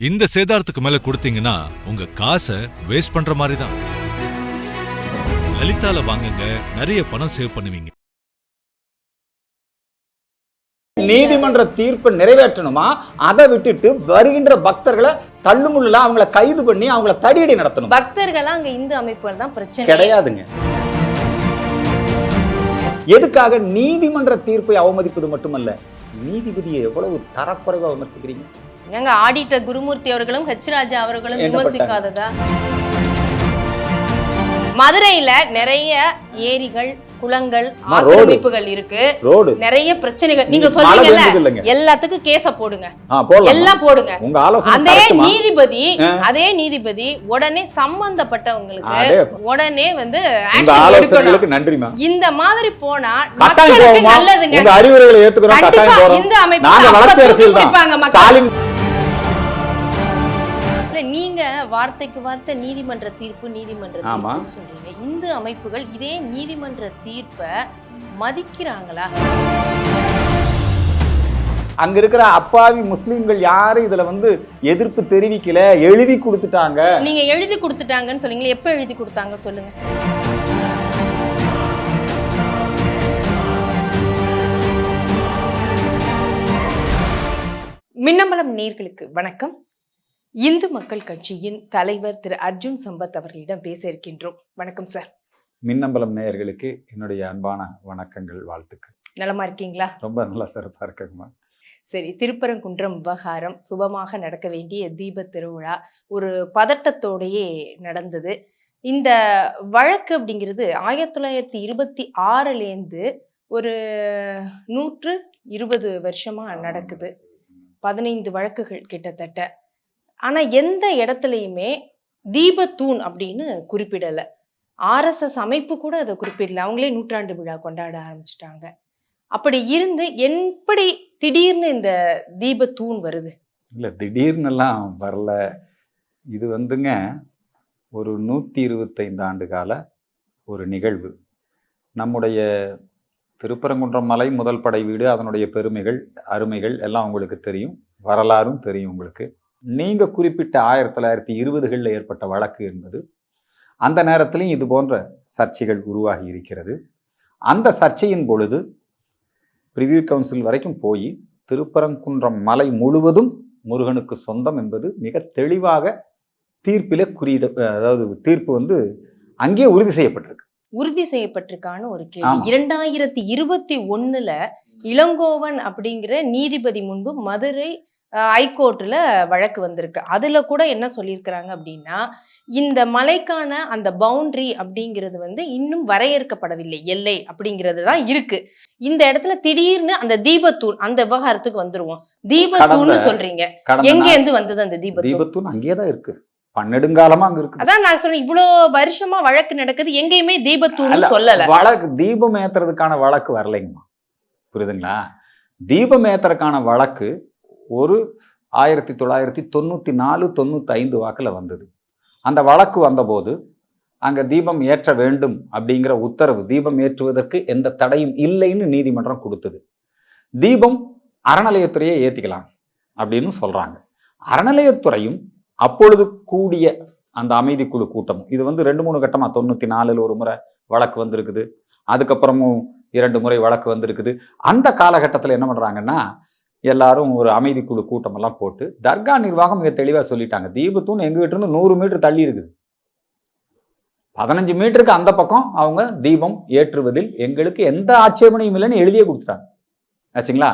இந்த சேதாரத்துக்கு மேல கொடுத்தீங்கன்னா உங்க காசை வேஸ்ட் பண்ற மாதிரி தான் லலிதால வாங்குங்க நிறைய பணம் சேவ் பண்ணுவீங்க. நீதிமன்ற தீர்ப்பை நிறைவேற்றணுமா? அதை விட்டுட்டு வருகின்ற பக்தர்களை தள்ளுமுள்ள அவங்கள கைது பண்ணி அவங்கள தடியடி நடத்தணும். பக்தர்கள் அங்க இந்து அமைப்புகள் தான் பிரச்சனை. கிடையாதுங்க. எதுக்காக நீதிமன்ற தீர்ப்பை அவமதிப்பது மட்டுமல்ல நீதிபதியை எவ்வளவு தரக்குறைவா விமர்சிக்கிறீங்க? நாங்க ஆடிட்டர் குருமூர்த்தி அவர்களும் ஹெச் ராஜா அவர்களும் விமர்சிக்காததா? மதுரையில நிறைய ஏரிகள் குளங்கள். ஆக்கிரமிப்புகள் இருக்கு. நிறைய பிரச்சனைகள். நீங்க இல்லைங்க எல்லாத்துக்கும் கேஸ போடுங்க. எல்லாம் போடுங்க. அதே? நீதிபதி. அதே நீதிபதி உடனே சம்பந்தப்பட்டவங்களுக்கு உடனே வந்து இந்த மாதிரி போனா மக்களுக்கு நல்லதுங்க. இந்த அமைப்பு இல்ல நீங்க வார்த்தைக்கு வார்த்தை நீதிமன்ற தீர்ப்பு நீதிமன்ற ஆமா. தீர்ப்புன்னு சொல்றீங்க. இந்து அமைப்புகள் இதே நீதிமன்ற தீர்ப்பை மதிக்கிறாங்களா? அங்க இருக்கிற அப்பாவி முஸ்லிம்கள் யாரும் இதுல வந்து எதிர்ப்பு தெரிவிக்கல எழுதி கொடுத்துட்டாங்க. நீங்க எழுதி கொடுத்துட்டாங்கன்னு சொன்னீங்களே எப்ப எழுதி கொடுத்தாங்க சொல்லுங்க. மின்னம்பலம் நேர்களுக்கு வணக்கம். இந்து மக்கள் கட்சியின் தலைவர் திரு அர்ஜுன் சம்பத் அவர்களிடம் பேச இருக்கின்றோம். வணக்கம் சார். மின்னம்பலம் நேயர்களுக்கு என்னுடைய அன்பான வணக்கங்கள் வாழ்த்துக்கள். நலமா இருக்கீங்களா? ரொம்ப நல்லா சிறப்பா இருக்குங்கம்மா. சரி திருப்பரங்குன்றம் விவகாரம் சுபமாக நடக்க வேண்டிய தீப திருவிழா ஒரு பதட்டத்தோடையே நடந்தது. இந்த வழக்கு அப்படிங்கிறது ஆயிரத்தி தொள்ளாயிரத்தி இருபத்தி ஆறுலேருந்து ஒரு நூற்று இருபது வருஷமா நடக்குது. பதினைந்து வழக்குகள் கிட்டத்தட்ட. ஆனால் எந்த இடத்துலையுமே தீபத்தூண் அப்படின்னு குறிப்பிடலை. ஆர்எஸ்எஸ் அமைப்பு கூட அதை குறிப்பிடல. அவங்களே நூற்றாண்டு விழா கொண்டாட ஆரம்பிச்சிட்டாங்க. அப்படி இருந்து எப்படி திடீர்னு இந்த தீபத்தூண் வருது? இல்லை திடீர்னுலாம் வரல. இது வந்துங்க ஒரு நூற்றி இருபத்தைந்து ஆண்டு கால ஒரு நிகழ்வு. நம்முடைய திருப்பரங்குன்றம் மலை முதல் படை வீடு அதனுடைய பெருமைகள் அருமைகள் எல்லாம் உங்களுக்கு தெரியும். வரலாறும் தெரியும் உங்களுக்கு. நீங்க குறிப்பிட்ட ஆயிரத்தி தொள்ளாயிரத்தி இருபதுகளில் ஏற்பட்ட வழக்கு என்பது அந்த நேரத்திலையும் இது போன்ற சர்ச்சைகள் உருவாகி இருக்கிறது. அந்த சர்ச்சையின் பொழுது பிரிவியூ கவுன்சில் வரைக்கும் போய் திருப்பரங்குன்றம் மலை முழுவதும் முருகனுக்கு சொந்தம் என்பது மிக தெளிவாக தீர்ப்பிலே குறியிட அதாவது தீர்ப்பு வந்து அங்கேயே உறுதி செய்யப்பட்டிருக்கு. உறுதி செய்யப்பட்டிருக்கான்னு ஒரு. கேள்வி. இரண்டாயிரத்தி இருபத்தி ஒண்ணுல இளங்கோவன் அப்படிங்கிற நீதிபதி முன்பு மதுரை அஹ், ஹைகோர்ட்ல வழக்கு வந்திருக்கு. அதுல கூட என்ன சொல்லியிருக்கிறாங்க அப்படின்னா இந்த மலைக்கான அந்த பவுண்டரி அப்படிங்கிறது வந்து இன்னும் வரையறுக்கப்படவில்லை. எல்லை அப்படிங்கிறது தான் இருக்கு. இந்த இடத்துல திடீர்னு அந்த தீபத்தூண் அந்த விவகாரத்துக்கு வந்துருவோம். தீபத்தூண்னு கடந்த- சொல்றீங்க. எங்க இருந்து வந்தது அந்த தீபத்தூண் தீபத்தூண் அங்கேயே தான் இருக்கு. பன்னெடுங்காலமா அங்க இருக்கு. அதான் நான் சொல்றேன் இவ்வளோ வருஷமா வழக்கு நடக்குது. எங்கேயுமே தீபத்தூண் அல்ல, சொல்லல. வழக்கு தீபம் ஏத்துறதுக்கான வழக்கு வரலைங்கம்மா. புரியுதுங்களா? தீபம் ஏத்துறதுக்கான வழக்கு ஒரு ஆயிரத்தி தொள்ளாயிரத்தி தொண்ணூத்தி நாலு தொண்ணூற்றி ஐந்து வாக்குல வந்தது. அந்த வழக்கு வந்தபோது அங்க தீபம் ஏற்ற வேண்டும் அப்படிங்கிற உத்தரவு தீபம் ஏற்றுவதற்கு எந்த தடையும் இல்லைன்னு நீதிமன்றம் கொடுத்தது. தீபம் அறநிலையத்துறையை ஏற்றிக்கலாம் அப்படின்னு சொல்றாங்க. அறநிலையத்துறையும் அப்பொழுது கூடிய அந்த அமைதிக்குழு கூட்டமும் இது வந்து ரெண்டு மூணு கட்டமாக தொண்ணூத்தி நாலுல ஒரு முறை வழக்கு வந்திருக்குது. அதுக்கப்புறமும் இரண்டு முறை வழக்கு வந்திருக்குது. அந்த காலகட்டத்தில் என்ன பண்றாங்கன்னா எல்லாரும் ஒரு அமைதிக்குழு கூட்டமெல்லாம் போட்டு தர்கா நிர்வாகம் மிக தெளிவாக சொல்லிட்டாங்க. தீபத்தூண் எங்ககிட்ட இருந்து நூறு மீட்டர் தள்ளி இருக்குது. பதினஞ்சு மீட்டருக்கு அந்த பக்கம் அவங்க தீபம் ஏற்றுவதில் எங்களுக்கு எந்த ஆட்சேபனையும் இல்லைன்னு எழுதியே கொடுத்துட்டாங்க. ஆச்சுங்களா?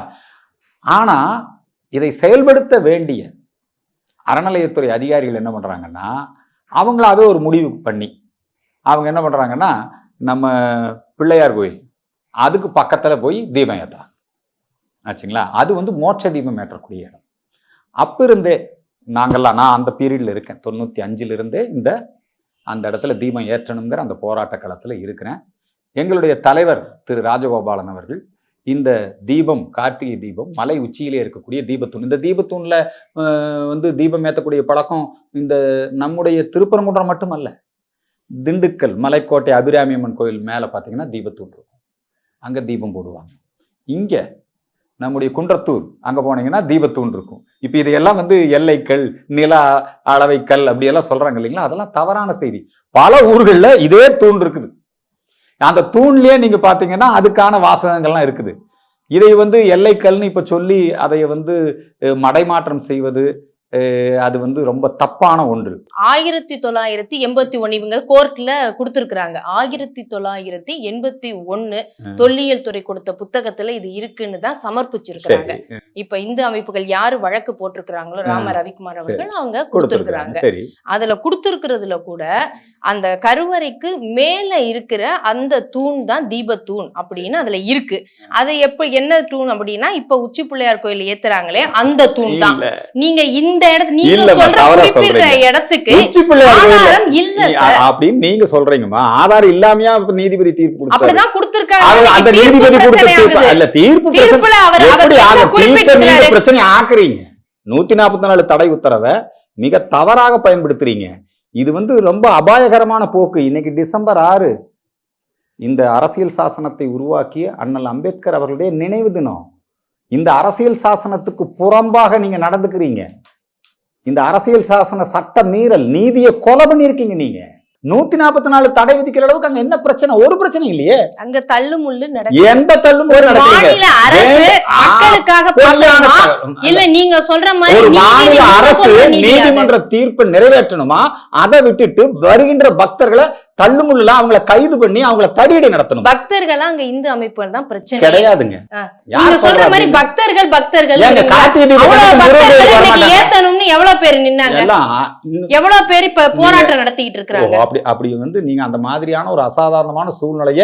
ஆனால் இதை செயல்படுத்த வேண்டிய அறநிலையத்துறை அதிகாரிகள் என்ன பண்ணுறாங்கன்னா அவங்களாவே ஒரு முடிவு பண்ணி அவங்க என்ன பண்ணுறாங்கன்னா நம்ம பிள்ளையார் கோயில் அதுக்கு பக்கத்தில் போய் தீபம் ஏற்றுறாங்க ஆச்சுங்களா? அது வந்து மோட்ச தீபம் ஏற்றக்கூடிய இடம். அப்போ இருந்தே நாங்கெல்லாம் நான் அந்த பீரியடில் இருக்கேன். தொண்ணூற்றி அஞ்சிலிருந்தே இந்த அந்த இடத்துல தீபம் ஏற்றணுங்கிற அந்த போராட்ட களத்தில் இருக்கிறேன். எங்களுடைய தலைவர் திரு ராஜகோபாலன் அவர்கள் இந்த தீபம் கார்த்திகை தீபம் மலை உச்சியிலே இருக்கக்கூடிய தீபத்தூண். இந்த தீபத்தூணில் வந்து தீபம் ஏற்றக்கூடிய பழக்கம் இந்த நம்முடைய திருப்பரங்குன்றம் மட்டுமல்ல. திண்டுக்கல் மலைக்கோட்டை அபிராமி அம்மன் கோயில் மேலே பார்த்தீங்கன்னா தீபத்தூண் இருக்கும். அங்கே தீபம் போடுவாங்க. இங்கே நம்முடைய குன்றத்தூர். அங்கே போனீங்கன்னா தீபத்தூண் இருக்கும். இப்போ இதையெல்லாம் வந்து எல்லைக்கல் நில அளவைக்கல் அப்படியெல்லாம் சொல்கிறாங்க இல்லைங்களா? அதெல்லாம் தவறான செய்தி. பல ஊர்களில் இதே தூண் இருக்குது. அந்த தூண்லேயே நீங்கள் பார்த்தீங்கன்னா அதுக்கான வாசகங்கள்லாம் இருக்குது. இதை வந்து எல்லைக்கல்னு இப்போ சொல்லி அதை வந்து மடைமாற்றம் செய்வது அது வந்து ரொம்ப தப்பான ஒன்று. ஆயிரத்தி தொள்ளாயிரத்தி எண்பத்தி ஒண்ணு இவங்க கோர்ட்ல கொடுத்திருக்கிறாங்க. ஆயிரத்தி தொள்ளாயிரத்தி எண்பத்தி ம். தொல்லியல் துறை கொடுத்த புத்தகத்துல இது இருக்குன்னு தான் சமர்ப்பிச்சிருக்கிறாங்க. சரி இப்ப இந்து அமைப்புகள் யாரு வழக்கு போட்டிருக்கிறாங்களோ ராம ரவிக்குமார் அவர்கள் அவங்க கொடுத்திருக்கிறாங்க. அதுல கொடுத்திருக்கிறதுல கூட அந்த கருவறைக்கு மேல இருக்கிற அந்த தூண் தான் தீபத்தூண் அப்படின்னு அதுல இருக்கு. அது எப்ப என்ன தூண் அப்படின்னா இப்ப உச்சி பிள்ளையார் கோயில் ஏத்துறாங்களே அந்த தூண் தான். நீங்க இந்த இடத்து நீங்க சொல்ற குறிப்பிட்ட. இடத்துக்கு ஆதாரம் இல்ல அப்படின்னு நீங்க சொல்றீங்கம்மா. ஆதாரம் இல்லாமையா நீதிபதி தீர்ப்பு அப்படிதான் கொடுத்திருக்காங்க. அந்த நீதிபதி கொடுத்த பிரச்சனை தீர்ப்பு. தீர்ப்புல அவர் அவர் பிரச்சனை ஆக்குறீங்க. நூத்தி நாற்பத்தி நாலு தடை உத்தரவை மிக தவறாக பயன்படுத்துறீங்க. இது வந்து ரொம்ப அபாயகரமான போக்கு. இன்னைக்கு டிசம்பர் ஆறு. இந்த அரசியல் சாசனத்தை உருவாக்கிய அண்ணல் அம்பேத்கர் அவர்களுடைய நினைவு தினம். இந்த அரசியல் சாசனத்துக்கு புறம்பாக நீங்க நடந்துக்கிறீங்க. இந்த அரசியல் சாசன சட்ட மீறல் நீதியை கொலை பண்ணியிருக்கீங்க நீங்க. நூத்தி நாற்பத்தி நாலு தடை விதிக்கிற அளவுக்கு அங்க என்ன பிரச்சனை? ஒரு பிரச்சனை இல்லையே. அங்க தள்ளு முள்ளு நடக்குது. எந்த தள்ளும் மாநில அரசு மக்களுக்காக. இல்ல நீங்க சொல்ற மாதிரி மாநில அரசு. நீதிமன்ற தீர்ப்பை நிறைவேற்றணுமா? அதை விட்டுட்டு வருகின்ற பக்தர்களை தள்ளுமுள்ள அவங்கள கைது பண்ணி அவங்கள தடியடி நடத்தணும். பக்தர்களா அங்க இந்து அமைப்புகள் தான் பிரச்சனை. கிடையாதுங்க. நீங்க சொல்ற மாதிரி? பக்தர்கள் பக்தர்கள். ஏத்தணும்னு எவ்வளவு பேர் நின்னாங்க? எவ்வளவு பேர் இப்ப போராட்டம் நடத்திட்டு ஓ, இருக்காங்க அப்படி அப்படி வந்து நீங்க அந்த மாதிரியான ஒரு அசாதாரணமான சூழ்நிலைய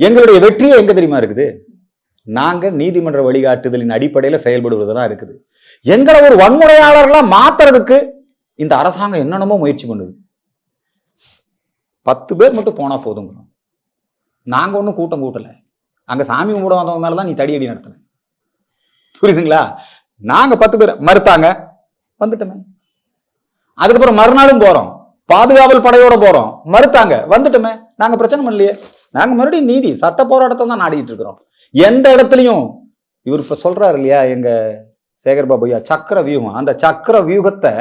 எங்களுடைய வெற்றியே எங்க தெரியுமா இருக்குது? நாங்க நீதிமன்ற வழிகாட்டுதலின் அடிப்படையில செயல்படுவதுதான் இருக்குது. எங்களை ஒரு வன்முறையாளர்களா மாத்துறதுக்கு இந்த அரசாங்கம் என்னென்னமோ முயற்சி பண்ணுது. பத்து பேர் மட்டும் போனால் போதுங்கிறோம் நாங்கள் ஒன்றும் கூட்டம் கூட்டலை. அங்கே சாமி கும்பிட வந்தவங்க மேலதான் நீ தடியடி நடத்தின. புரியுதுங்களா? நாங்கள் பத்து பேர் மறுத்தாங்க. வந்துட்டோமே. அதுக்கப்புறம் மறுநாளும் போகிறோம் பாதுகாவல் படையோட போகிறோம் மறுத்தாங்க. வந்துட்டோமே. நாங்கள் பிரச்சனை பண்ணலையே. நாங்கள் மறுபடியும் நீதி சட்ட போராட்டத்தை தான் நாடிட்டு இருக்கிறோம். எந்த இடத்துலையும் இவர் இப்போ சொல்கிறாரு இல்லையா எங்கள் சேகர் பாபு ஐயா சக்கர வியூகம். அந்த சக்கர வியூகத்தை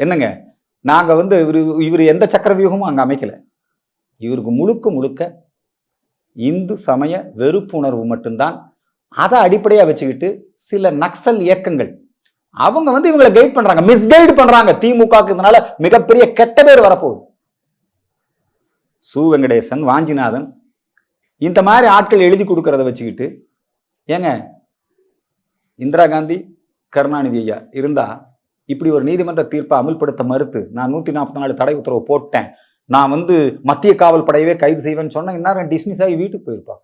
என்னங்க நாங்கள் வந்து இவரு இவர் எந்த சக்கரவியூகமும் அங்கே அமைக்கலை. இவருக்கு முழுக்க முழுக்க இந்து சமய வெறுப்புணர்வு மட்டும்தான். அதை அடிப்படையாக வச்சுக்கிட்டு சில நக்சல் இயக்கங்கள். அவங்க வந்து இவங்களை கைட் பண்ணுறாங்க மிஸ்கைடு பண்ணுறாங்க திமுகக்கு இதனால மிகப்பெரிய கெட்ட பேர் வரப்போகுது. சு. வெங்கடேசன் வாஞ்சிநாதன் இந்த மாதிரி ஆட்கள் எழுதி கொடுக்கறத வச்சுக்கிட்டு ஏங்க இந்திரா காந்தி கருணாநிதி ஐயா இருந்தால் இப்படி ஒரு நீதிமன்ற தீர்ப்பை அமல்படுத்த மறுத்து நான் நூத்தி நாற்பத்தி நாலு தடை உத்தரவு போட்டேன். நான் வந்து மத்திய காவல் படையவே கைது செய்வேன்னு சொன்னா இந்நேரம் டிஸ்மிஸ் ஆகி வீட்டுக்கு போயிருப்பாங்க.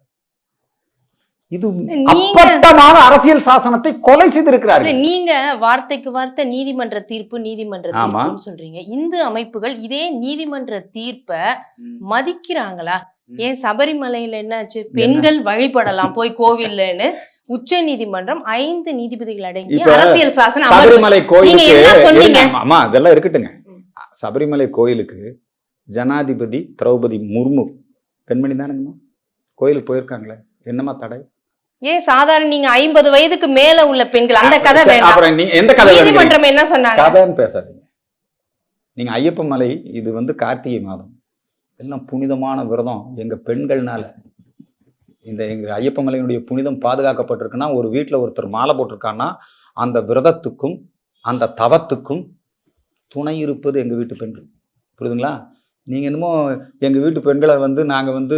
இது அப்பட்டமான அரசியல் சாசனத்தை கொலை செய்திருக்கிறார்கள். நீங்க வார்த்தைக்கு வார்த்தை நீதிமன்ற தீர்ப்பு நீதிமன்ற. தீர்ப்புன்னு சொல்றீங்க. இந்து அமைப்புகள் இதே நீதிமன்ற தீர்ப்பை மதிக்கிறாங்களா? ஏன் சபரிமலையில என்னாச்சு? பெண்கள் வழிபடலாம் போய் கோவில்லன்னு உச்ச நீதிமன்றம் ஐந்து நீதிபதிகள் அடங்கிய அரசியல் சாசன சபரிமலை கோயிலுக்கு அம்மா அதெல்லாம் இருக்கட்டுங்க சபரிமலை கோயிலுக்கு ஜனாதிபதி திரௌபதி முர்மு பெண்மணி தானுங்கம்மா? கோயிலுக்கு போயிருக்காங்களே என்னம்மா தடை? ஏன் சாதாரண நீங்க ஐம்பது வயதுக்கு மேல உள்ள பெண்கள் அந்த கதை அப்புறம் நீங்க எந்த கதை? நீதிமன்றம் என்ன சொன்னாங்க? கதைன்னு பேசாதீங்க. நீங்க ஐயப்ப மலை இது வந்து கார்த்திகை மாதம். எல்லாம் புனிதமான விரதம் எங்க பெண்கள்னால. இந்த எங்க ஐயப்ப மலையினுடைய புனிதம் பாதுகாக்கப்பட்டிருக்குன்னா ஒரு வீட்டில் ஒருத்தர் மாலை போட்டிருக்கான்னா அந்த விரதத்துக்கும் அந்த தவத்துக்கும் துணை இருப்பது எங்க வீட்டு பெண்கள். புரியுதுங்களா? நீங்க என்னமோ எங்க வீட்டு பெண்களை வந்து நாங்க வந்து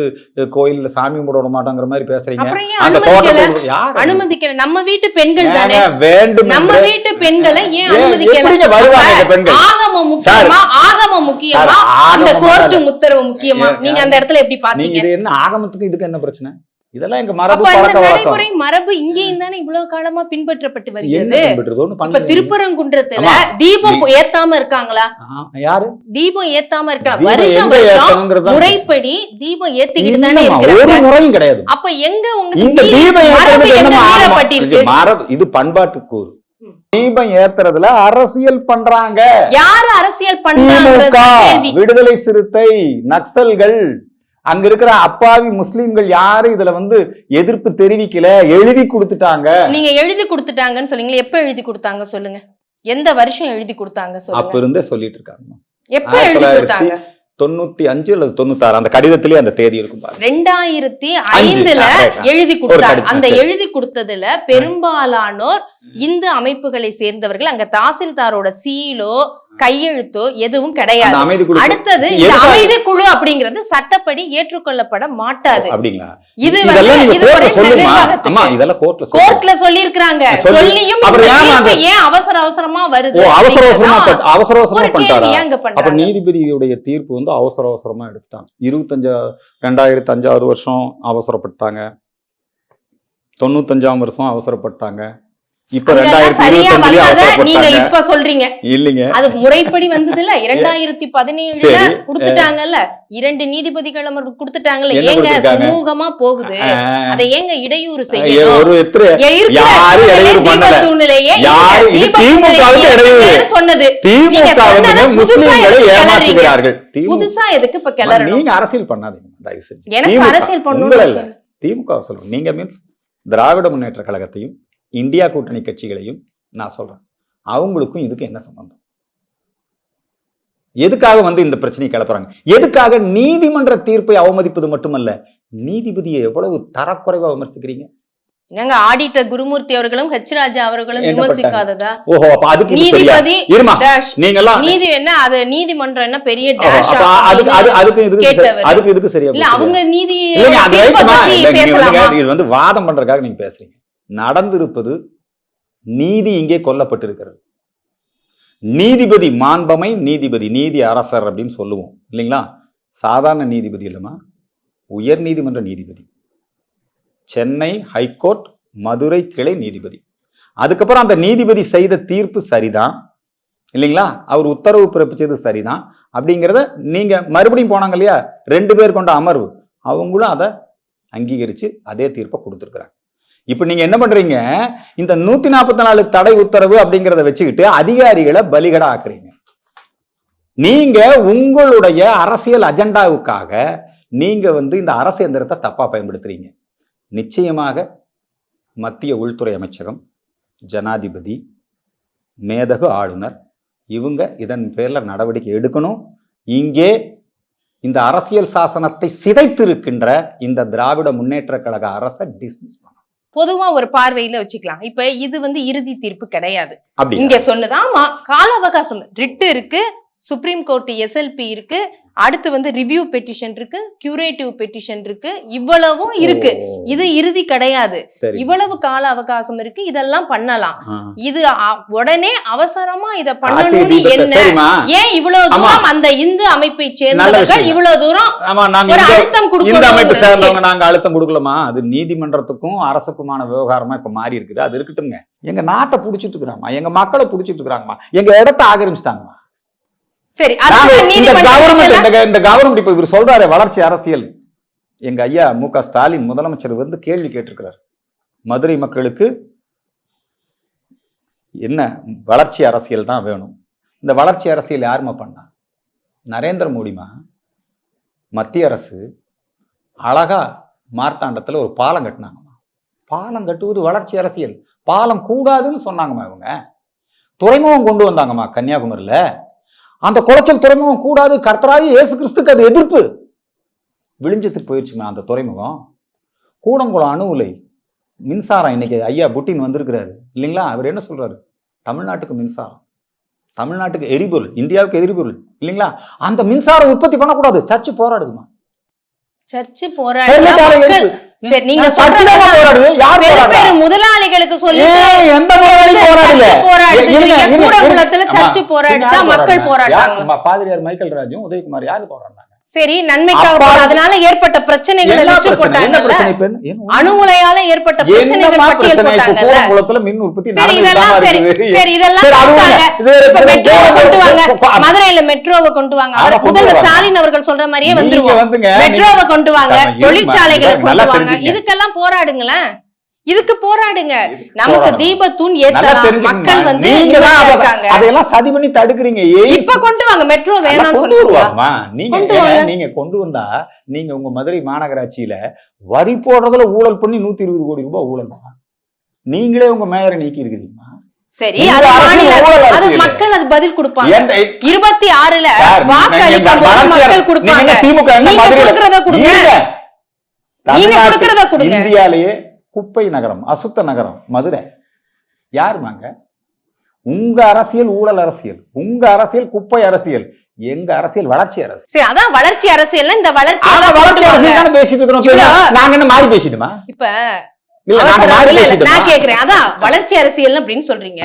கோயில்ல சாமி கும்பிட விட மாட்டோங்கிற மாதிரி பேசுறீங்க. அந்த தோட்டத்தை யார் அனுமதிக்கல. நம்ம வீட்டு பெண்கள் தானே. வேண்டும் நம்ம வீட்டு பெண்களை ஏன் அனுமதிக்கல? வருவாங்க பெண்கள்? ஆகமம் முக்கியமா? ஆகமம் முக்கியமா? அந்த கோர்ட்டு உத்தரவு முக்கியமா? நீங்க அந்த இடத்துல எப்படி பாத்தீங்க? இது என்ன ஆகமத்துக்கு இதுக்கு என்ன பிரச்சனை? இதெல்லாம் எங்க மரபு அப்ப பழக்க வழக்கம். மரபு இங்கேயும் தானே இவ்வளவு காலமா பின்பற்றப்பட்டு வருகிறது? பண்ணலையே. திருப்பரங்குன்றத்துல. தீபம் ஏத்தாம இருக்காங்களா? யாரு? தீபம் ஏத்தாம இருக்காங்க தீபம் வருஷம் வருஷம் முறைப்படி தீபம் ஏத்திக்கிட்டு தானே இல்லம்மா, ஒரு இருக்கிறாங்க முறையும் கிடையாது. அப்ப எங்க உங்க இந்த நீதி- தீபம் ஏத்துறது மரபு இது பண்பாட்டு கூறு. தீபம் ஏத்துறதுல அரசியல் பண்றாங்க. யாரு அரசியல் பண்றாங்க விடுதலை சிறுத்தை நக்சல்கள் அங்க இருக்கிற அப்பாவி முஸ்லிம்கள் யாரும் இதுல வந்து எதிர்ப்பு தெரிவிக்கல எழுதி கொடுத்துட்டாங்க. நீங்க எழுதி கொடுத்துட்டாங்கன்னு சொன்னீங்களே எப்ப எழுதி கொடுத்தாங்க சொல்லுங்க. எந்த வருஷம் எழுதி கொடுத்தாங்க அப்ப இருந்தே சொல்லிட்டு இருக்காங்க எப்ப எழுதி கொடுத்தாங்க? தொண்ணூத்தி அஞ்சு அல்லது தொண்ணூத்தாறு அந்த கடிதத்திலேயே அந்த தேதி இருக்கும் ரெண்டாயிரத்தி ஐந்துல. எழுதி கொடுத்தாங்க. அந்த. எழுதி கொடுத்ததுல பெரும்பாலானோர் இந்து அமைப்புகளை சேர்ந்தவர்கள் அங்க தாசில்தாரோட சீலோ கையெழுத்தோ எதுவும் கிடையாது. அடுத்தது இந்த அமைதி குழு அப்படிங்கிறது சட்டப்படி ஏற்றுக்கொள்ளப்பட மாட்டாது. அப்படிங்களா? இது கோர்ட்ல சொல்லி- சொல்லியும் இந்த அப்புறம் ஏன் அவசர அவசரமா வருது? அவசர அவசரமா அவசர அவசரமா ஏங்க அப்ப பண்றாங்க? நீதிபதியுடைய தீர்ப்பு வந்து அவசர அவசரமா எடுத்துட்டாங்க. இருபத்தஞ்சா ரெண்டாயிரத்தி அஞ்சாவது வருஷம் அவசரப்பட்டாங்க. தொண்ணூத்தஞ்சாம் வருஷம் அவசரப்பட்டாங்க. இப்ப ரெண்டாயிரத்தி நீங்க இப்ப சொல்றீங்க. இல்லைங்க. அது முறைப்படி வந்தது இல்ல இரண்டாயிரத்தி பதினேழுல. கொடுத்துட்டாங்கல்ல. இரண்டு நீதிபதிகள் அமர்வு கொடுத்துட்டாங்கல்ல. ஏங்க? சுமூகமா போகுது. அதை ஏங்க இடையூறு செய்யணும்? சொன்னது. புதுசா எதுக்கு இப்ப கிளறணும்? நீங்க அரசியல் பண்ணாதீங்க. எனக்கு அரசியல் பண்ணணும். திமுக சொல்லுங்க. நீங்க மீன்ஸ் திராவிட முன்னேற்ற கழகத்தையும் இந்தியா கூட்டணி கட்சிகளையும் நான் சொல்றேன். அவங்களுக்கும் இதுக்கு என்ன சம்பந்தம்? எதுக்காக வந்து இந்த பிரச்சனையை கிளப்புறாங்க எதுக்காக நீதிமன்ற தீர்ப்பை அவமதிப்பது மட்டுமல்ல நீதிபதியை எவ்வளவு தரக்குறைவா விமர்சிக்கிறீங்க? ஏங்க ஆடிட்டர் குருமூர்த்தி அவர்களும் ஹெச் ராஜா அவர்களும் விமர்சிக்காததா? ஓஹோ அப்ப அதுக்கு? நீதிபதி நீங்க எல்லாம் நீதி என்ன? அது நீதிமன்றம் என்ன பெரிய டேஷ்? அதுக்கு அது அதுக்கு இதுக்கு. அதுக்கு இதுக்கு சரியா இல்ல. அவங்க நீதி இது வந்து வாதம் பண்றதுக்காக நீங்க பேசுறீங்க. நடந்திருப்பது நீதி இங்கே கொல்லப்பட்டிருக்கிறது. நீதிபதி மாண்பமை நீதிபதி நீதி அரசர் அப்படின்னு சொல்லுவோம். இல்லைங்களா? சாதாரண நீதிபதி இல்லைம்மா. உயர் நீதிமன்ற நீதிபதி. சென்னை ஹைகோர்ட் மதுரை கிளை நீதிபதி. அதுக்கப்புறம் அந்த நீதிபதி செய்த தீர்ப்பு சரிதான். இல்லைங்களா? அவர் உத்தரவு பிறப்பிச்சது சரிதான். அப்படிங்கிறத நீங்க மறுபடியும் போனாங்க இல்லையா? ரெண்டு பேர் கொண்ட அமர்வு. அவங்களும் அதை அங்கீகரித்து அதே தீர்ப்பை கொடுத்துருக்குறாங்க. இப்போ நீங்க என்ன பண்றீங்க? இந்த நூத்தி நாற்பத்தி நாலு தடை உத்தரவு அப்படிங்கிறத வச்சுக்கிட்டு அதிகாரிகளை பலிகடா ஆக்குறீங்க நீங்க உங்களுடைய அரசியல் அஜெண்டாவுக்காக நீங்க வந்து இந்த அரசு எந்திரத்தை தப்பா பயன்படுத்துறீங்க. நிச்சயமாக மத்திய உள்துறை அமைச்சகம் ஜனாதிபதி மேதகு ஆளுநர் இவங்க இதன் பேரில் நடவடிக்கை எடுக்கணும். இங்கே இந்த அரசியல் சாசனத்தை சிதைத்திருக்கின்ற இந்த திராவிட முன்னேற்ற கழக அரசை டிஸ்மிஸ் பண்ணணும். பொதுவா ஒரு பார்வையில வச்சுக்கலாம். இப்ப இது வந்து இறுதி தீர்ப்பு கிடையாது. இங்க சொன்னது ஆமா கால அவகாசம். ரிட் இருக்கு சுப்ரீம் கோர்ட் எஸ்எல்பி இருக்கு அடுத்து வந்து ரிவ்யூ பெட்டிஷன் இருக்கு கியூரேட்டிவ் பெட்டிஷன் இருக்கு இவ்வளவும் இருக்கு. இது இறுதி கிடையாது. இவ்வளவு கால அவகாசம் இருக்கு இதெல்லாம் பண்ணலாம். இது உடனே அவசரமா இத பண்ணணும்னு என்ன? ஏன் இவ்வளவு. தூரம் அந்த இந்து அமைப்பை சேர்ந்தவர்கள். இவ்வளவு தூரம் ஒரு அழுத்தம் இந்த அமைப்பு கொடுக்கணும் சேர்ந்தவங்க நாங்க அழுத்தம் கொடுக்கலாமா அது நீதிமன்றத்துக்கும் அரசுக்குமான விவகாரமா இப்ப மாறி இருக்குது. அது இருக்கட்டும்ங்க. எங்க நாட்டை புடிச்சிட்டு இருக்கிறாங்கம்மா. எங்க மக்களை புடிச்சிட்டு இருக்கிறாங்கம்மா. எங்க இடத்த ஆக்கிரமிச்சிட்டாங்கம்மா. சரி இந்த கவர்மெண்ட் இந்த கவர்மெண்ட் இப்ப இவர் சொல்றாரு வளர்ச்சி அரசியல். எங்க ஐயா மு க ஸ்டாலின் முதலமைச்சர் வந்து கேள்வி கேட்டிருக்கிறார். மதுரை மக்களுக்கு என்ன வளர்ச்சி அரசியல் தான் வேணும்? இந்த வளர்ச்சி அரசியல் யாரும்மா பண்ணா? நரேந்திர மோடிமா மத்திய அரசு அழகா மார்த்தாண்டத்துல ஒரு பாலம் கட்டினாங்கம்மா பாலம் கட்டுவது வளர்ச்சி அரசியல். பாலம் கூடாதுன்னு சொன்னாங்கம்மா இவங்க. துறைமுகம் கொண்டு வந்தாங்கம்மா கன்னியாகுமரியில. அந்த குளச்சல் துறைமுகம் கூடாது. கர்த்தராகி இயேசு கிறிஸ்துக்கு அது எதிர்ப்பு. விழிஞ்சத்துக்கு போயிடுச்சுமா அந்த துறைமுகம். கூடங்குளம் அணு உலை மின்சாரம் இன்னைக்கு ஐயா புட்டின் வந்திருக்கிறாரு. இல்லைங்களா? அவர் என்ன சொல்றாரு? தமிழ்நாட்டுக்கு மின்சாரம். தமிழ்நாட்டுக்கு எரிபொருள். இந்தியாவுக்கு எரிபொருள். இல்லைங்களா? அந்த மின்சாரம் உற்பத்தி பண்ணக்கூடாது. சர்ச்சு போராடுதுமா? சர்ச்சு போராடி. சரி நீங்க முதலாளிகளுக்கு சொல்லி எந்த போராடுது கூடங்குளத்துல இருங்க. சர்ச்சு. போராடிச்சா மக்கள் போராடுறா? போராடுறாங்க யார்? பாதிரியார் மைக்கேல் ராஜும் உதயகுமார் யாரு போராடுறாங்க சரி நன்மைக்காக அதனால ஏற்பட்ட பிரச்சனைகளை என்ன- என்ன- அணு உலையால ஏற்பட்ட பிரச்சனைகள் பட்டியல் கூடங்குளத்துல மின் உற்பத்தி சரி இதெல்லாம் சரி. சரி இதெல்லாம் மெட்ரோவை கொண்டு வாங்க. மதுரையில மெட்ரோவை கொண்டு வாங்க. அவர் முதல்வர். ஸ்டாலின் அவர்கள் சொல்ற மாதிரியே வந்துருவோம். மெட்ரோவை கொண்டு வாங்க. தொழிற்சாலைகளை கொண்டு வாங்க. இதுக்கெல்லாம் போராடுங்களேன். இதுக்கு போராடுங்க நமக்கு. தீபத்தூண் ஏத்தலாம். மக்கள் வந்து அதையெல்லாம் சதி பண்ணி தடுக்கிறீங்க இப்ப கொண்டு வாங்க மெட்ரோ வேணாம்னு கொண்டு சொல்லுவாங்க வருவாங்கம்மா. நீங்க. நீங்க கொண்டு வந்தா நீங்க உங்க மதுரை மாநகராட்சியில வரி போடுறதுல ஊழல் பண்ணி நூத்தி இருபது கோடி ரூபாய் ஊழல் நீங்களே உங்க மேயரை நீக்கி இருக்கிறீங்கம்மா சரி அது அது. மக்கள் அது பதில் கொடுப்பாங்க இருபத்தி ஆறுல வாக்கு அளிக்கும் போது மக்கள் கொடுப்பாங்க நீங்க கொடுக்கறத கொடுங்க. நீங்க கொடுக்கறத கொடுங்க இந்தியாலேயே குப்பை நகரம் அசுத்த நகரம் மதுரை. யாருமாங்க உங்க அரசியல் ஊழல் அரசியல். உங்க அரசியல் குப்பை அரசியல். எங்க அரசியல் வளர்ச்சி அரசியல். சரி அதான் வளர்ச்சி அரசியல்னா இந்த வளர்ச்சி வளர்ச்சி வாங்க. அரசியல் தானே பேசிட்டு இருக்கிறோம் நாங்க என்ன மாறி பேசிட்டுமா? இப்ப நான் கேக்குறேன். அதான் வளர்ச்சி அரசியல் அப்படின்னு சொல்றீங்க.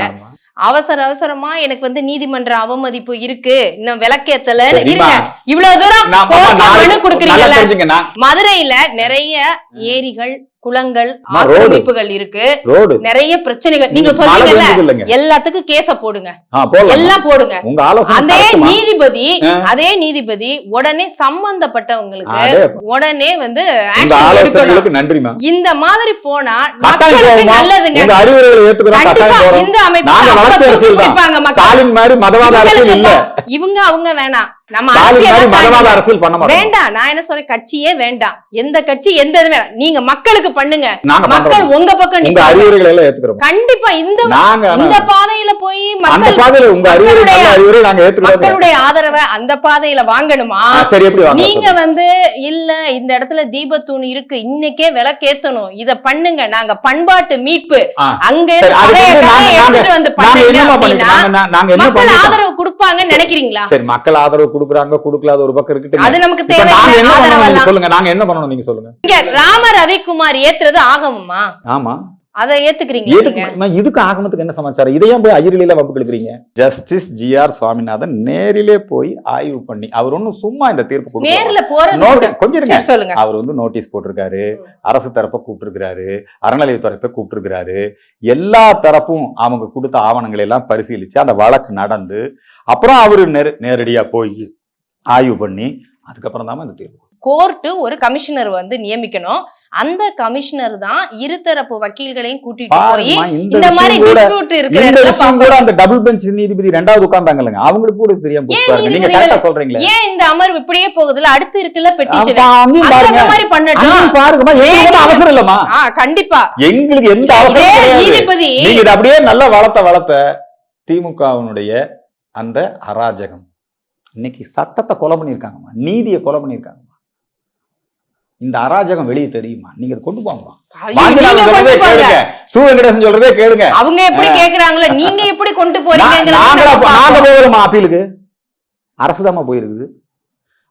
அவசர அவசரமா எனக்கு வந்து நீதிமன்ற அவமதிப்பு இருக்கு. இன்னும் விளக்கேத்தல. இருங்க. இவ்வளவு தூரம் மதுரையில நிறைய ஏரிகள் குளங்கள். ஆக்கிரமிப்புகள் இருக்கு. நிறைய பிரச்சனைகள். நீங்க சொன்னீங்கல்ல. எல்லாத்துக்கும் கேஸ போடுங்க. எல்லாம் போடுங்க. அதே? நீதிபதி. அதே நீதிபதி உடனே சம்பந்தப்பட்டவங்களுக்கு உடனே வந்து இந்த மாதிரி போனா மக்களுக்கு? நல்லதுங்க. இந்த அமைப்பு இவங்க அவங்க வேணாம். நம்ம அரசியல் பண்ண மாட்டோம். வேண்டாம். நான் என்ன சொல்றேன்? கட்சியே வேண்டாம். எந்த கட்சி எந்த இது வேண்டாம். நீங்க மக்களுக்கு பண்ணுங்க. மக்கள் உங்க பக்கம் உங்க நிப்பாங்க. அறிவுரைகளை எல்லாம் ஏத்துக்கிறோம். கண்டிப்பா இந்த இந்த பாதையில போய் அந்த மக்கள் பாதையில உங்க அறிவுரை நல்ல மக்களுடைய- அறிவுரை நாங்க ஏத்துக்கிறோம். மக்களுடைய ஆதரவை அந்த பாதையில வாங்கணுமா? சரி எப்படி நீங்க வந்து இல்ல இந்த இடத்துல தீபத்தூண் இருக்கு. இன்னைக்கே விளக்கேத்தணும். இத பண்ணுங்க. நாங்க பண்பாட்டு மீட்பு. அங்க இருந்து வந்து பண்ணுங்க மக்கள் ஆதரவு கொடுப்பாங்கன்னு நினைக்கிறீங்களா? சரி மக்கள் ஆதரவு கொடுக்குறாங்க கொடுக்கலாத ஒரு பக்கம் இருக்கட்டும். அது நமக்கு ஆதரவெல்லாம் சொல்லுங்க நாங்க என்ன பண்ணணும் நீங்க சொல்லுங்க. ராம ரவிக்குமார் ஏத்துறது ஆகமுமா ஆமா. அதை? அம்மா, இதுக்கு ஆகமத்துக்கு என்ன சமாச்சாரம்? இதையும் போய் அயிரில வம்பு கிழக்குறீங்க ஜஸ்டிஸ் ஜி ஆர் சுவாமிநாதன் நேரிலே போய் ஆய்வு பண்ணி அவர் ஒன்னும் சும்மா இந்த தீர்ப்பு கொடுக்கல. நேர்ல போறது நோட்டி- கூட. கொஞ்சம் இருங்க. சொல்லுங்க. அவர் வந்து நோட்டீஸ் போட்டிருக்காரு. அரசு தரப்பை கூப்பிட்டிருக்கிறாரு. அறநிலையத்துறைப்பை கூப்பிட்டிருக்கிறாரு. எல்லா தரப்பும் அவங்க கொடுத்த ஆவணங்களை எல்லாம் பரிசீலிச்சு அந்த வழக்கு நடந்து அப்புறம் அவரு நேர- நேரடியா போய் ஆய்வு பண்ணி அதுக்கப்புறம் தான் இந்த தீர்ப்பு கோர்ட் ஒரு கமிஷனர் வந்து நியமிக்கணும். அந்த கமிஷனர் தான் இருதரப்பு வக்கீல்களையும் கூட்டிட்டு போய் இந்த மாதிரி டிஸ்பியூட் இருக்கிற இடத்துல. கூட அந்த டபுள் பெஞ்ச் நீதிபதி ரெண்டாவது உட்கார்ந்தாங்கல்லங்க. அவங்களுக்கு கூட தெரியாம போச்சு நீங்க சொல்றீங்களே. ஏன் இந்த அமர்வு இப்படியே போகுதுல? அடுத்து இருக்குல்ல பெட்டிஷன் அந்த மாதிரி பண்ணட்டும். பாருங்கம்மா. எங்களுக்கு அவசரம் இல்லம்மா. ஆ கண்டிப்பா. எங்களுக்கு எந்த அவசரம் நீதிபதி நீங்க இதை அப்படியே நல்லா வளர்த்த வளர்த்த திமுகவினுடைய அந்த அராஜகம். இன்னைக்கு சட்டத்தை கொலை பண்ணியிருக்காங்கம்மா. நீதியை கொலை பண்ணியிருக்காங்கம்மா. இந்த அராஜகம் வெளியே தெரியுமா? நீங்க கொண்டு வாஞ்சிநாதன் நீங்க சொல்றதே. கேளுங்க. அவங்க எப்படி கேக்குறாங்களோ நீங்க எப்படி கொண்டு நா- போறீங்கிறத நாங்களா நம்ம போ- நாங்க. போகலமா அப்பீலுக்கு. அரசுதாம்மா போயிருக்குது.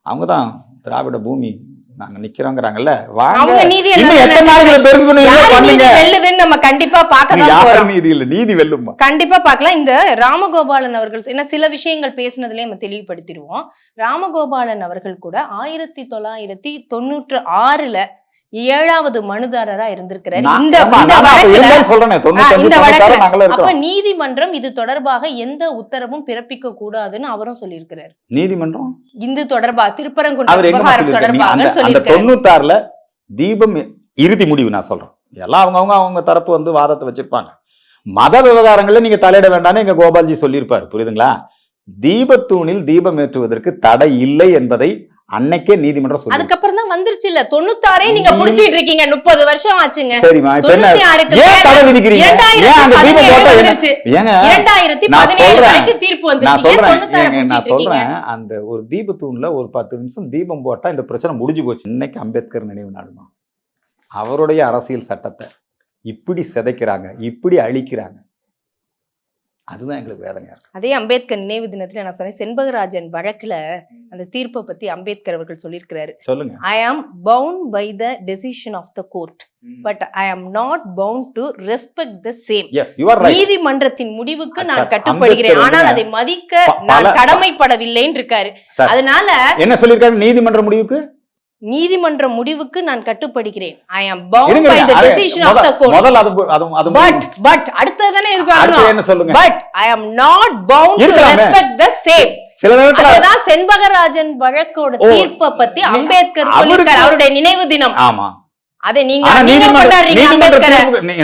அவங்க தான் திராவிட பூமி நாங்க நிக்கிறோங்கிறாங்கல்ல. வாங்க. எத்தனை நாளைக்கு பெருசு பண்ணுவீங்க வெல்லுதுன்னு நம்ம கண்டிப்பா பார்க்க நீதி இல்ல? நீதி வெல்லுமா? கண்டிப்பா பார்க்கலாம். இந்த ராமகோபாலன் அவர்கள் ஏன்னா சில விஷயங்கள் பேசுனதுலயே நம்ம தெளிவுபடுத்திடுவோம். ராமகோபாலன் அவர்கள் கூட ஆயிரத்தி தொள்ளாயிரத்தி தொண்ணூற்று ஆறுல ஏழாவது மனுதாரரா இருந்திருக்கிறார். இந்த. நீதிமன்றம் இது தொடர்பாக எந்த உத்தரவும் பிறப்பிக்க கூடாதுன்னு அவரும் சொல்லியிருக்கிறார். நீதிமன்றம்? இந்து தொடர்பா திருப்பரங்குன்றம் விவகாரம் தொடர்பாக தொண்ணூத்தாறுல தீபம் இறுதி முடிவு நான் சொல்றேன். எல்லாம் அவங்கவங்க அவங்க தரப்பு வந்து வாதத்தை வச்சிருப்பாங்க. மத விவகாரங்கள்ல நீங்க தலையிட வேண்டாம்னு எங்க கோபால்ஜி சொல்லியிருப்பாரு. புரியுதுங்களா? தீபத்தூணில் தீபம் ஏற்றுவதற்கு தடை இல்லை என்பதை அன்னைக்கே நீதிமன்றம் அதுக்கப்புறம் தான் வந்துருச்சு இல்ல தொண்ணூத்தாறே நீங்க புடிச்சிட்டு இருக்கீங்க. முப்பது வருஷம் ஆச்சுங்க. தீபம் இரண்டாயிரத்தி பதினேழு சொல்றேன். வரைக்கும் தீர்ப்பு நான் வந்துருச்சு. சொல்றேன். நான் அந்த ஒரு தீபத்தூண்ல ஒரு பத்து நிமிஷம் தீபம் போட்டா இந்த பிரச்சனை முடிஞ்சு போச்சு. இன்னைக்கு அம்பேத்கர் நினைவு நாடுமா? அவருடைய அரசியல் சட்டத்தை இப்படி சிதைக்கிறாங்க இப்படி அழிக்கிறாங்க. அதுதான் எங்களுக்கு வேதனையா இருக்கு. அதே அம்பேத்கர் நினைவு தினத்துல நான் சொன்னேன் செண்பகராஜன் வழக்குல அந்த தீர்ப்பை பத்தி அம்பேத்கர் அவர்கள் சொல்லியிருக்கிறாரு. சொல்லுங்க. I am bound by the decision of the court but I am not bound to respect the same நீதிமன்றத்தின் முடிவுக்கு நான் கட்டுப்படுகிறேன். ஆனால் அதை மதிக்க நான் கடமைப்படவில்லைன்னு இருக்காரு. அதனால என்ன சொல்லியிருக்காரு நீதிமன்ற முடிவுக்கு? நீதிமன்ற முடிவுக்கு நான் கட்டுப்படுகிறேன். ஐ ஆம் பவுண்ட் இருங்க, பை த அது டெசிஷன் ஆஃப் த முத- கோர்ட் முதல்ல அது அது அது பட் பட் அடுத்தது தானே இது அடுத்து பார்க்கணும் என்ன சொல்லுங்க? But I not bound to இருக்கலாமே. ரெஸ்பெக்ட் த சேம் சில நேரத்துல அதுதான் செண்பகராஜன் வழக்கோட தீர்ப்பை பத்தி அம்பேத்கர் சொல்லியிருக்காரு அவருடைய நினைவு தினம். ஆமா. அதை நீங்க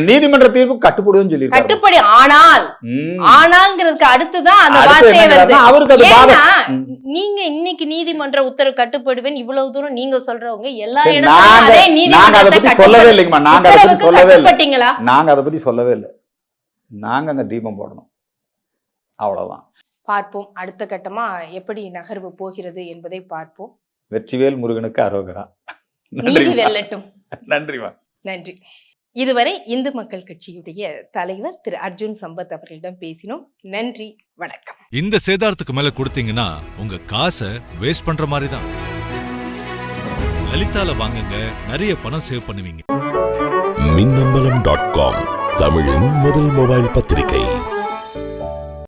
நீதிமன்ற தீர்ப்பு கட்டுப்படுதுன்னு சொல்லியிருக்காரு. கட்டுப்படி. ஆனால். ஆனால்ங்கிறதுக்கு அடுத்துதான் அந்த வார்த்தையே வருது. அவருக்கு. நீங்க இன்னைக்கு நீதிமன்ற உத்தரவு கட்டுப்படுவேன் இவ்வளவு தூரம் நீங்க சொல்றவங்க எல்லா இடத்துலயும் நாங்க அதே பத்தி சொல்லவே இல்லைங்கம்மா நாங்க அதை பத்தி சொல்லவே இல்லை. நாங்க அதை பத்தி சொல்லவே இல்லை. நாங்க அங்க தீபம் போடணும். அவ்வளவுதான். பார்ப்போம். அடுத்த கட்டமா எப்படி நகர்வு போகிறது என்பதை பார்ப்போம். வெற்றிவேல் முருகனுக்கு அரோகரா. நீதி வெல்லட்டும். நன்றிமா நன்றி. இதுவரை இந்து மக்கள் கட்சியுடைய தலைவர் திரு அர்ஜுன் சம்பத் அவர்களிடம் பேசினோம். நன்றி வணக்கம். இந்த சேதாரத்துக்கு மேல கொடுத்தீங்கன்னா உங்க காசை வேஸ்ட் பண்ற மாதிரி தான் லலிதால வாங்குங்க நிறைய பணம் சேவ் பண்ணுவீங்க. மின்னம்பலம் டாட் காம் தமிழின் முதல் மொபைல் பத்திரிகை.